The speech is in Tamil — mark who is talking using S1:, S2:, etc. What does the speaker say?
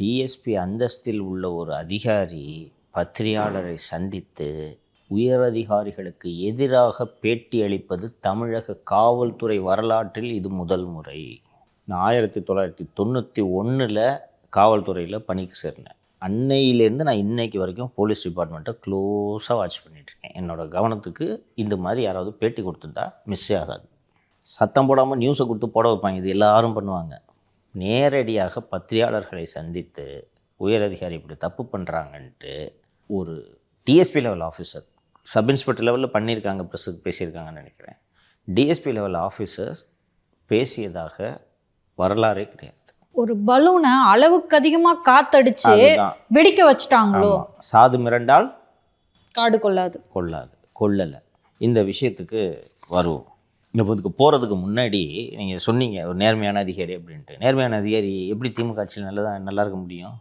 S1: டிஎஸ்பி அந்தஸ்தில் உள்ள ஒரு அதிகாரி பத்திரிகையாளரை சந்தித்து உயரதிகாரிகளுக்கு எதிராக பேட்டி அளிப்பது தமிழக காவல்துறை வரலாற்றில் இது முதல் முறை. நான் ஆயிரத்தி தொள்ளாயிரத்தி தொண்ணூற்றி ஒன்றில் காவல்துறையில் பணிக்கு சேர்ந்தேன் அன்னையிலேருந்து நான் இன்னைக்கு வரைக்கும் போலீஸ் டிபார்ட்மெண்ட்டை க்ளோஸாக வாட்ச் பண்ணிகிட்ருக்கேன் என்னோடய கவனத்துக்கு இந்த மாதிரி யாராவது பேட்டி கொடுத்துருந்தா மிஸ்ஸே ஆகாது. சத்தம் போடாமல் நியூஸை கொடுத்து போட வைப்பாங்க. இது எல்லாரும் பண்ணுவாங்க. நேரடியாக பத்திரிகையாளர்களை சந்தித்து உயரதிகாரி இப்படி தப்பு பண்ணுறாங்கன்ட்டு ஒரு DSP level officer sub inspector லெவலில் பண்ணியிருக்காங்க ப்ரெஸ்ஸுக்கு பேசியிருக்காங்கன்னு நினைக்கிறேன். டிஎஸ்பி லெவல் ஆஃபீஸர்ஸ் பேசியதாக வரலாறே கிடையாது.
S2: ஒரு பலூனை அளவுக்கு அதிகமா காத்தடிச்சு வெடிக்க வச்சுட்டாங்களோ.
S1: சாது மிரண்டால்
S2: காடு கொள்ளாது.
S1: கொள்ளாது. கொள்ளலை இந்த விஷயத்துக்கு வருவோம். இப்போ இதுக்கு போகிறதுக்கு முன்னாடி நீங்கள் சொன்னீங்க ஒரு நேர்மையான அதிகாரி அப்படின்ட்டு. நேர்மையான அதிகாரி எப்படி திமுக ஆட்சியில் நல்லதாக நல்லா இருக்க முடியும்?